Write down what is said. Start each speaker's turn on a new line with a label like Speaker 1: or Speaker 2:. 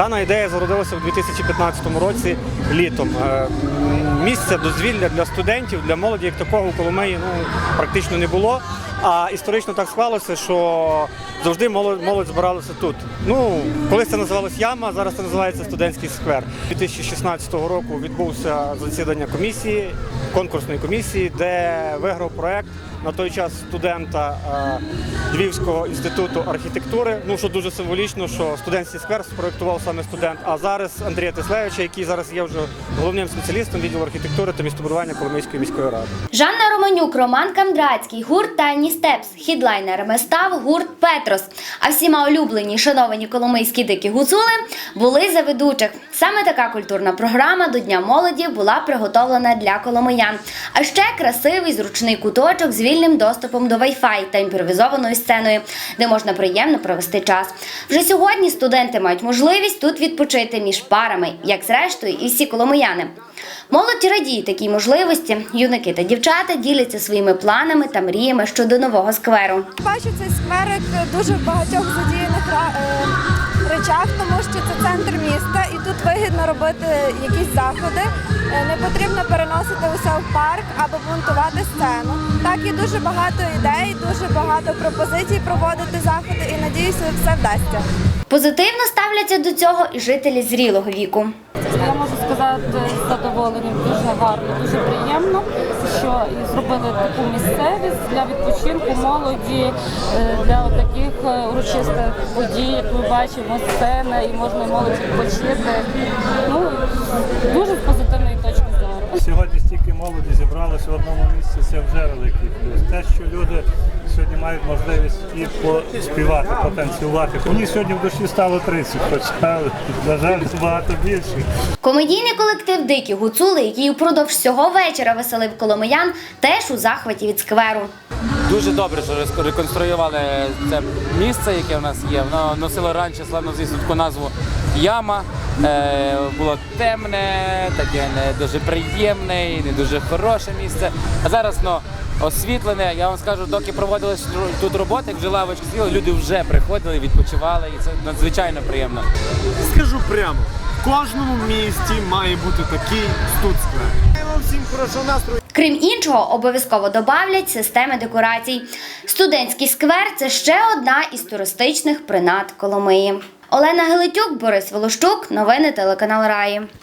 Speaker 1: Дана ідея зародилася у 2015 році літом. Е, Місця дозвілля для студентів, для молоді як такого у Коломиї ну, практично не було. А історично так склалося, що завжди молодь, молодь збиралася тут. Ну, колись це називалось яма, зараз це називається студентський сквер. 2016 року відбувся засідання комісії, конкурсної комісії, де виграв проект на той час студента е, Львівського інституту архітектури. Ну що дуже символічно, що студентський сквер спроектував саме студент. А зараз Андрія Тислевича, який зараз є вже головним спеціалістом відділу архітектури та містобудування Коломийської міської ради.
Speaker 2: Жанна Романюк, Роман Камдрацький, гурт Тайні Степс, хідлайнерами став гурт Петрос. А всіма улюблені, шановані коломийські дикі гуцули були за ведучих. Саме така культурна програма до Дня молоді була приготовлена для коломиян. А ще красивий зручний куточок з вільним доступом до Wi-Fi та імпровізованою сценою, де можна приємно провести час. Вже сьогодні студенти мають можливість тут відпочити між парами, як зрештою і всі коломияни. Молодь радіє такій можливості. Юнаки та дівчата діляться своїми планами та мріями щодо нового скверу.
Speaker 3: Бачу цей скверик дуже в багатьох задіяних е, речах, тому що це центр міста і тут вигідно робити якісь заходи. Е, Не потрібно переносити усе в парк або монтувати сцену. Так і дуже багато ідей, дуже багато пропозицій проводити заходи і надіюся, все вдасться.
Speaker 2: Позитивно ставляться до цього і жителі зрілого віку.
Speaker 4: Я можу сказати з задоволенням, дуже гарно, дуже приємно, що зробили таку місцевість для відпочинку молоді, е, для таких е, урочистих подій, як ми бачимо, сцена, і можна молодь відпочити. Ну, дуже з позитивної точки зору.
Speaker 5: Сьогодні стільки молоді зібралося в одному місці, це вже великий плюс. Те, що люди сьогодні мають можливість і поспівати, потанцювати. Мені сьогодні в душі стало 30, хоча, на жаль, багато більше.
Speaker 2: Комедійний колектив Дикі гуцули, який упродовж всього вечора веселив коломиян, теж у захваті від скверу.
Speaker 6: Дуже добре, що реконструювали це місце, яке в нас є. Воно носило раніше славно звісно таку назву Яма. Е, було темне, таке не дуже приємне і не дуже хороше місце. А зараз ну, освітлене. Я вам скажу, доки проводились тут роботи, вже лавочки сиділи, люди вже приходили, відпочивали, і це надзвичайно приємно.
Speaker 7: Скажу прямо, в кожному місті має бути такий студсквер. Бажаємо всім хорошого настрою.
Speaker 2: Крім іншого, обов'язково добавлять системи декорацій. Студентський сквер це ще одна із туристичних принад Коломиї. Олена Гелетюк, Борис Волощук, новини телеканал Раї.